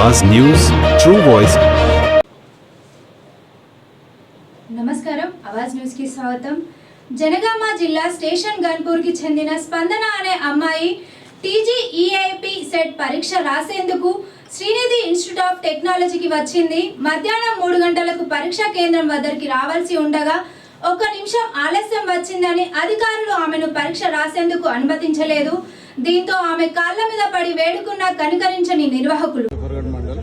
Awaaz news true voice. నమస్కారం అవాజ్ న్యూస్కి స్వాగతం. జనగామ జిల్లా స్టేషన్ గన్పూర్కి చెందిన స్పందన అనే అమ్మాయి టీజీఈఐపి సెట్ పరీక్ష రాసేందుకు శ్రీనిధి ఇన్స్టిట్యూట్ ఆఫ్ టెక్నాలజీకి వచ్చింది. మధ్యాహ్నం మూడు గంటలకు పరీక్షా కేంద్రం వద్దరికి రావాల్సి ఉండగా ఒక నిమిషం ఆలస్యం వచ్చిందని అధికారులు ఆమెను పరీక్ష రాసేందుకు అనుమతించలేదు. దీంతో ఆమె కాళ్ళ మీద పడి వేడుకున్న కనికరించని నిర్వాహకులు. కొరగడ్ మండల్.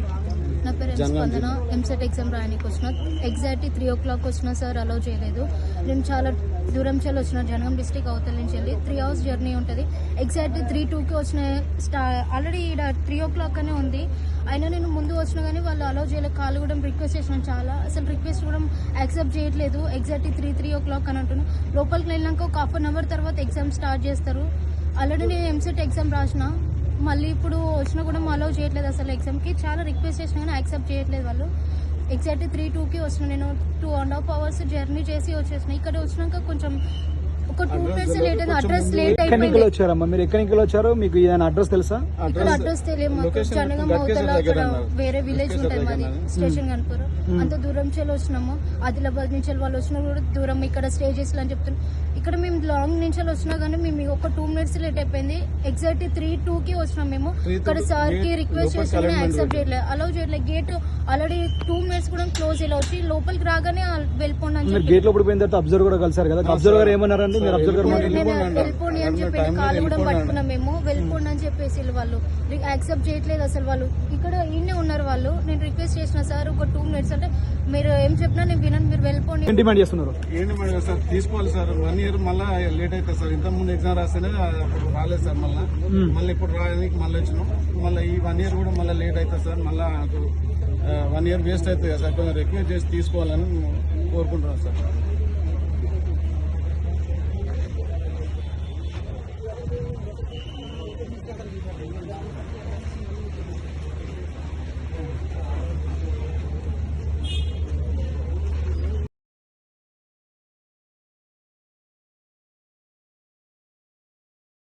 నా పేరు స్పందన. ఎంసెట్ ఎగ్జామ్ రాయడానికి వచ్చిన. ఎగ్జాక్ట్లీ త్రీ ఓ క్లాక్ వచ్చిన సార్ అలౌ చేయలేదు. నేను చాలా దూరం చెల్లి వచ్చిన. జనగం డిస్టిక్ అవతల నుంచి వెళ్ళి త్రీ అవర్స్ జర్నీ ఉంటుంది. ఎగ్జాక్ట్లీ త్రీ టూకి వచ్చిన స్టా ఆల్రెడీ ఇక్కడ త్రీ ఓ క్లాక్ అనే ఉంది. అయినా నేను ముందు వచ్చిన కానీ వాళ్ళు అలౌ చేయలేదు. కాల్ కూడా రిక్వెస్ట్ చేసినాను చాలా. అసలు రిక్వెస్ట్ కూడా యాక్సెప్ట్ చేయట్లేదు. Exactly three three o'clock అని అంటున్నాను లోపలికి వెళ్ళినాక ఒక హాఫ్ అన్ అవర్ తర్వాత ఎగ్జామ్ స్టార్ట్ చేస్తారు. ఆల్రెడీ నేను ఎంసెట్ ఎగ్జామ్ రాసిన. మళ్ళీ ఇప్పుడు వచ్చినా కూడా అలౌ చేయట్లేదు అసలు ఎగ్జామ్కి చాలా రిక్వెస్ట్ చేసినా కానీ యాక్సెప్ట్ చేయట్లేదు వాళ్ళు. ఎగ్జాక్ట్ త్రీ టూకి వచ్చిన నేను. Two and half hours journey చేసి వచ్చేసిన. ఇక్కడ వచ్చినాక కొంచెం ఒక టూ మినిట్స్ లేట్ అయింది అడ్రస్ లేట్ అయిపోయింది. వచ్చారమ్మా? మీరు ఎక్కడి నుంచి వచ్చారు మీకు ఏదైనా అడ్రస్ తెలుసా? ఇక్కడ అడ్రస్ తెలియదు మాకు. లొకేషన్ జనగం అవతల అక్కడ. వేరే విలేజ్ ఉంటుంది మాది. స్టేషన్ కనుకోరు అంత దూరం చెల్లి వచ్చినాము. ఆదిలాబాద్ నుంచి వాళ్ళు వచ్చినా కూడా దూరం. ఇక్కడ స్టే చేసి అని చెప్తున్నాం ఇక్కడ మేము లాంగ్ నుంచి వచ్చినా కానీ మేము ఒక టూ మినిట్స్ లేట్ అయిపోయింది. ఎగ్జాక్ట్ త్రీ టూ కి వచ్చినాం మేము. ఇక్కడ సార్కి రిక్వెస్ట్ లోపల చేసి alignment యాక్సెప్ట్ ఉంది. చేయట్లేదు అలౌ చేయట్లేదు గేట్ ఆల్రెడీ టూ మినిట్స్ కూడా క్లోజ్ ఇలా వచ్చి లోపలికి రాగానే వెళ్ళిపోండి అని చెప్పి. గేట్ లోపల పోయిన తర్వాత అబ్జర్వర్ కూడా కలిసారు కదా? అబ్జర్వర్ గారు ఏమన్నారండి? మీరు అబ్జర్వర్ గారు వెళ్ళిపోండి అని. చెప్పి కాలు కూడా పట్టుకున్నాం మేము. వెళ్ళిపోండి అని చెప్పేసి వీళ్ళు. యాక్సెప్ట్ చేయట్లేదు అసలు వాళ్ళు. ఇక్కడ ఈయనే ఉన్నారు వాళ్ళు. నేను రిక్వెస్ట్ చేసిన సార్ ఒక టూ మినిట్స్ అంటే మీరు ఏం చెప్పినా నేను వినను. మీరు వెళ్ళిపోండి. ఏం డిమాండ్ చేస్తున్నారు? ఏంటి మేడం సార్ తీసుకోవాలి సార్ వన్ ఇయర్ మళ్ళీ లేట్ అవుతుంది సార్. ఇంత ముందు ఎగ్జామ్ రాస్తేనే అప్పుడు రాలేదు సార్ మళ్ళీ. మళ్ళీ ఇప్పుడు రాయడానికి మళ్ళీ వచ్చినాం. మళ్ళీ ఈ వన్ ఇయర్ కూడా మళ్ళీ లేట్ అవుతుంది సార్. మళ్ళీ నాకు వన్ ఇయర్ వేస్ట్ అవుతుంది కదా సార్. కొంచెం రిక్వెస్ట్ చేసి తీసుకోవాలని కోరుకుంటున్నాను సార్.